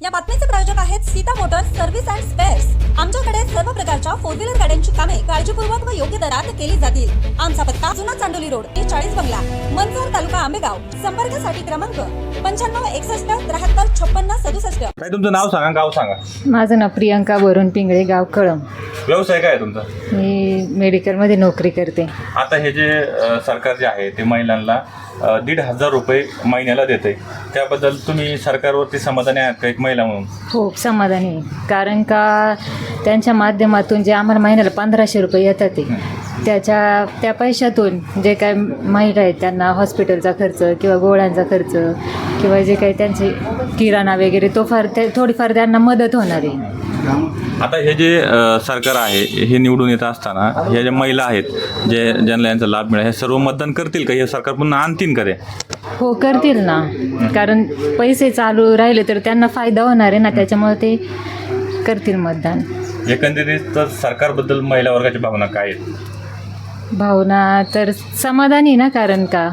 या बातमीचे प्रायोजक आहेत Sita motors service and spares. आमच्याकडे सर्व प्रकारच्या फोर व्हीलर गाड्यांची कामे काळजीपूर्वक व योग्य दरात केली जातील. आमचा पत्ता जुना चांडोली रोड ते चाळीस बंगला मनसर तालुका आंबेगाव. संपर्कासाठी क्रमांक पंच्याण्णव एकसष्ट त्र्याहत्तर छप्पन्न सदुसष्ट. काय तुमचं नाव सांगा गाव सांगा. माझं नाव प्रियंका वरुण पिंगळे गाव कळम व्यवसाय काय आहे तुमचा? मी मेडिकलमध्ये नोकरी करते. आता हे जे अ, सरकार जे आहे ते महिलांना अ, दीड हजार रुपये महिन्याला देते त्याबद्दल तुम्ही सरकारवरती समाधानी आहात का? एक महिला म्हणून. खूप समाधानी. आहे. कारण का त्यांच्या माध्यमातून जे आम्हाला महिन्याला पंधराशे रुपये येतात ते. त्याच्या त्या पैशातून जे काय महिला आहेत त्यांना हॉस्पिटलचा खर्च किंवा गोळ्यांचा खर्च किंवा जे काही त्यांचे किराणा वगैरे तो फार ते थोडीफार त्यांना मदत होणार आहे. आता हे जे अ, सरकार आहे हे निवडून येत असताना ह्या ज्या महिला आहेत जे ज्यांना यांचा लाभ मिळाला हे सर्व मतदान करतील का? हे सरकार पुन्हा आणतील का ते हो करतील ना. कारण पैसे चालू राहिले तर त्यांना फायदा होणार आहे ना त्याच्यामुळे ते करतील मतदान. एकंदरीत तर सरकारबद्दल महिला वर्गाची भावना काय आहेत भावना तर समाधानी ना कारण का?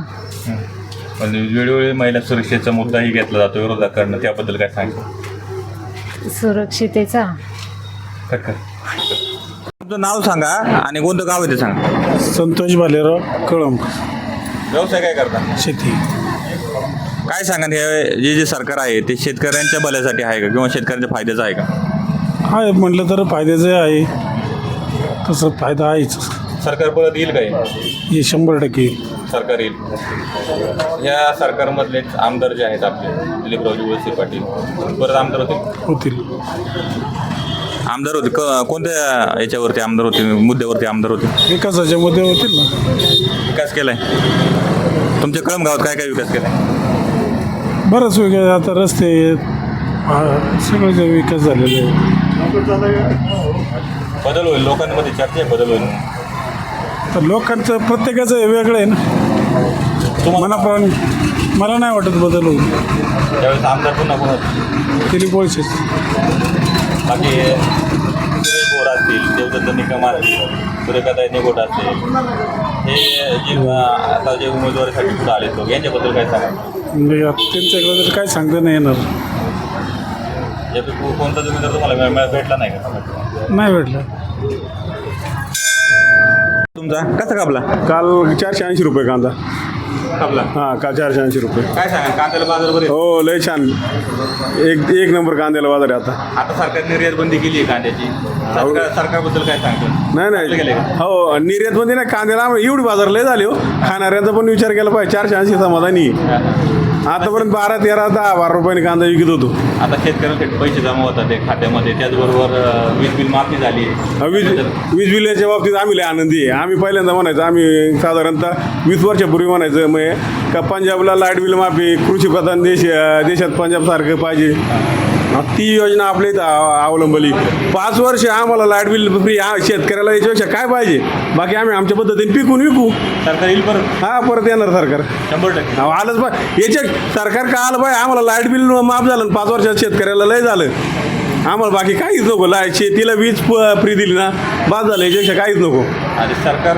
म्हणजे वेळोवेळी महिला सुरक्षेचा मुद्दाही घेतला जातो विरोधाकडनं त्याबद्दल काय सांगतो? सुरक्षितेचा? तुमचं नाव सांगा आणि कोणतं गाव आहे ते सांगा. संतोष भालेराव कळंब. व्यवसाय काय करता? शेती. काय सांगा हे जे जे सरकार आहे ते शेतकऱ्यांच्या भल्यासाठी आहे का किंवा शेतकऱ्यांच्या फायद्याचं आहे का? आहे म्हटलं तर फायद्याचं आहे. तसं फायदा आहेच. सरकार परत येईल काय हे? शंभर टक्के सरकार येईल. या सरकारमधलेच आमदार जे आहेत आपले दिलीपरावजी वळसे पाटील परत आमदार होते होतील. आमदार होते क कोणत्या याच्यावरती आमदार होते मुद्द्यावरती आमदार होते विकासाच्या मध्ये होतील ना. विकास केलाय. तुमच्या कळम गावात काय काय विकास केलाय? बरंच वेगळं. आता रस्ते आहेत. हा, सगळं विकास झालेले आहे बदल होईल. लोकांमध्ये चर्चा आहे बदल होईल. तर लोकांचं प्रत्येकाचं हे वेगळं आहे ना. मला पण मला नाही वाटत बदल होईल. त्यावेळेस आमदार पुन्हा कोण होते? दिलीप वळसे. बाकी बोर असतील देवदत्त निकम असतील निगोट असतील हे जे आता जे उमेदवारीसाठी पुढे आले लोक यांच्याबद्दल काय सांगा म्हणजे तर काय सांगता नाही येणार. यापैकी कोणताच उमेदवार तुम्हाला भेटला नाही का? नाही भेटलं. तुमचा? कसा कापला? काल चारशे ऐंशी रुपये कांदा. हां काल चारशे ऐंशी रुपये. काय सांगा कांद्याला बाजार बरे हो लय छान. एक एक नंबर कांद्याला बाजार आहे आता. आता सरकारने निर्यात बंदी केली आहे कांद्याची. सरकार सरकारबद्दल काय सांगतो नाही नाही. का? हो निर्यातमध्ये ना कांद्याला आम्हाला एवढी बाजार लय झाली हो. खाणाऱ्यांचा पण विचार केला पाहिजे चारशे ऐंशी समाधानी आहे. आतापर्यंत बारा तेरा दहा बारा रुपयाने कांदा विकत होतो. आता शेतकऱ्यांसाठी पैसे जमा होतात ते खात्यामध्ये. त्याचबरोबर अं, वीज बिल माफी झाली हा, वीज वीज बिलाच्या बाबतीत आम्ही लय आनंदी आहे. आम्ही पहिल्यांदा म्हणायचं आम्ही साधारणतः वीस वर्षापूर्वी म्हणायचं मग का पंजाबला लाइट बिल माफी कृषीप्रधान देश देशात पंजाबसारखं पाहिजे. ती योजना आपल्या इथं अव- अवलंबली. पाच वर्ष आम्हाला लाइट बिल फ्री शेतकऱ्याला याच्यापेक्षा काय पाहिजे? बाकी आम्ही आमच्या पद्धतीने पिकून विकू. सरकार येईल परत? हा परत येणार सरकार. शंभर टक्के. आलंच पाहिजे याच्या सरकार का आलं पाहिजे आम्हाला लाइट बिल माफ झालं पाच वर्षात शेतकऱ्याला लय झालं. आम्हाला बाकी काहीच नको लाइट शेतीला वीज फ्री दिली ना बाद झालं याच्यापेक्षा काहीच नको. आणि सरकार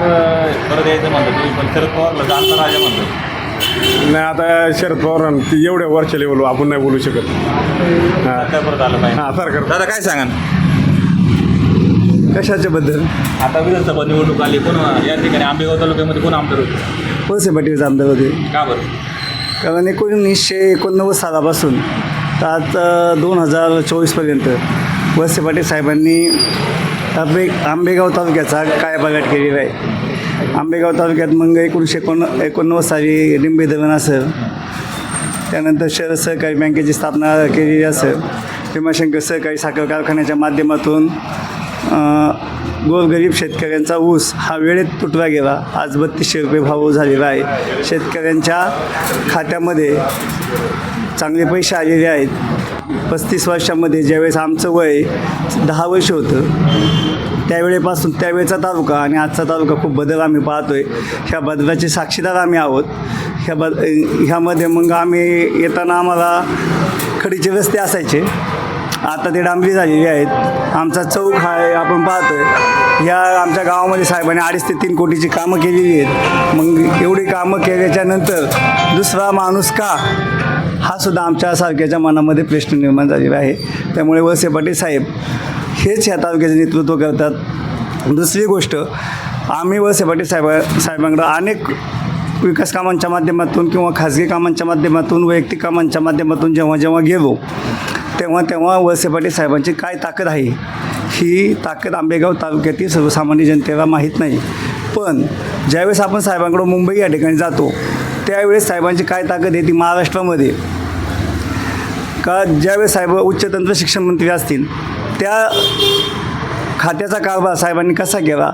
परत यायचं म्हणतं तुम्ही पण शरद पवारला जाणता राजा म्हणतो नाही आता शरद पवार ते एवढ्या वरच्या लेवल आपण नाही बोलू शकत. हा. सरकार परत आलं पाहिजे. हा सरकार. दादा काय सांगा कशाच्या बद्दल? आता विधानसभा निवडणूक आली कोण या ठिकाणी आंबेगाव तालुक्यामध्ये कोण आमदार होते? वळसे पाटील आमदार होते? का बरं? कारण एकोणीसशे एकोणनव्वद सालापासून आता दोन हजार चोवीसपर्यंत. वळसे पाटील साहेबांनी आंबे आंबेगाव तालुक्याचा कायापालट केलेला आहे. आंबेगाव तालुक्यात मग एकोणीसशे एकोण एकोणनव्वद साली लिंबे धरण असेल त्यानंतर शहर सहकारी बँकेची स्थापना केलेली असेल भीमाशंकर सहकारी साखर कारखान्याच्या माध्यमातून गोरगरीब शेतकऱ्यांचा ऊस हा वेळेत तुटला गेला. आज बत्तीसशे रुपये भाव झालेला आहे. शेतकऱ्यांच्या खात्यामध्ये चांगले पैसे आलेले आहेत. पस्तीस वर्षामध्ये ज्यावेळेस आमचं वय दहा वर्ष होतं त्यावेळेपासून त्यावेळेचा तालुका आणि आजचा तालुका खूप बदल आम्ही पाहतोय. ह्या बदलाचे साक्षीदार आम्ही आहोत. ह्या बद ह्यामध्ये मग आम्ही येताना आम्हाला खडीचे रस्ते असायचे. आता ते डांबरी झालेली आहेत. आमचा चौक हा आपण पाहतोय. या आमच्या गावामध्ये साहेबांनी अडीच ते तीन कोटीची कामं केलेली आहेत. मग एवढी कामं केल्याच्यानंतर दुसरा माणूस का? हा सुद्धा आमच्यासारख्याच्या मनामध्ये प्रश्न निर्माण झालेला आहे. त्यामुळे वळसे पाटील साहेब हेच ह्या तालुक्याचे नेतृत्व करतात. दुसरी गोष्ट आम्ही वळसे पाटील साहेब साहेबांकडं अनेक विकास कामांच्या माध्यमातून किंवा खाजगी कामांच्या माध्यमातून वैयक्तिक कामांच्या माध्यमातून जेव्हा जेव्हा गेलो तेव्हा तेव्हा वळसे पाटील साहेबांची काय ताकद आहे ही ताकद आंबेगाव तालुक्यातील सर्वसामान्य जनतेला माहीत नाही. पण ज्यावेळेस आपण साहेबांकडं मुंबई या ठिकाणी जातो त्यावेळेस साहेबांची काय ताकद आहे ती महाराष्ट्रामध्ये. का ज्यावेळेस साहेब उच्चतंत्र शिक्षण मंत्री असतील त्या खात्याचा कारभार साहेबांनी कसा केला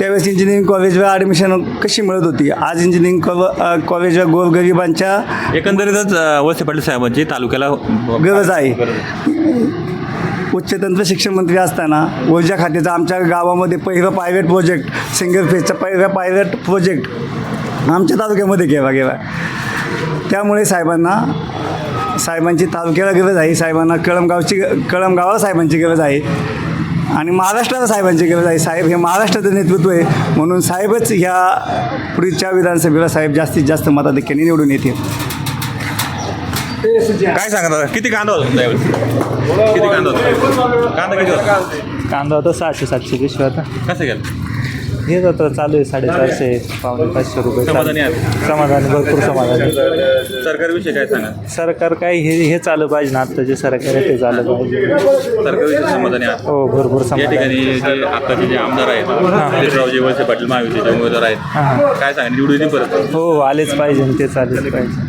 त्यावेळेस इंजिनिअरिंग कॉलेजवर ॲडमिशन कशी मिळत होती? आज इंजिनिअरिंग कॉ कॉलेजवर गोरगरिबांच्या एकंदरीतच वळसे पाटील साहेबांची तालुक्याला गरज आहे. उच्चतंत्र शिक्षण मंत्री असताना ऊर्जा खात्याचा आमच्या गावामध्ये पहिलं पायलट प्रोजेक्ट सिंगल फेजचा पहिला पायलट प्रोजेक्ट आमच्या तालुक्यामध्ये केला गेला. त्यामुळे साहेबांना साहेबांची तालुक्याला गरज आहे. साहेबांना कळमगावची कळमगावाला साहेबांची गरज आहे. आणि महाराष्ट्राला साहेबांची गरज आहे. साहेब हे महाराष्ट्राचं नेतृत्व आहे. म्हणून साहेबच ह्या पुढच्या विधानसभेला साहेब जास्तीत जास्त मताधिक्याने निवडून येतील. काय सांगा दादा किती कांदा होता तुमचा? किती कांदा होता? कांदा किती होता? कांदा होता सहाशे सातशे पिशव्या आता कसं गेलं? हेच आता चालू आहे साडेचारशे पावणे पाचशे रुपये. समाधानी आहे? समाधानी भरपूर समाधानी. सरकारविषयी काय सांगा? सरकार काय हे हे चालू पाहिजे ना आता जे सरकार आहे ते चालू पाहिजे. सरकारविषयी समाधानी आहात? हो भरपूर या समाधान. ठिकाणी जे आताचे जे आमदार आहेत दिलीपरावजी वळसे पाटील महायुतीचे उमेदवार आहेत. काय सांगा निवडून येतील परत? हो आलेच पाहिजे आणि तेच आलेच पाहिजे.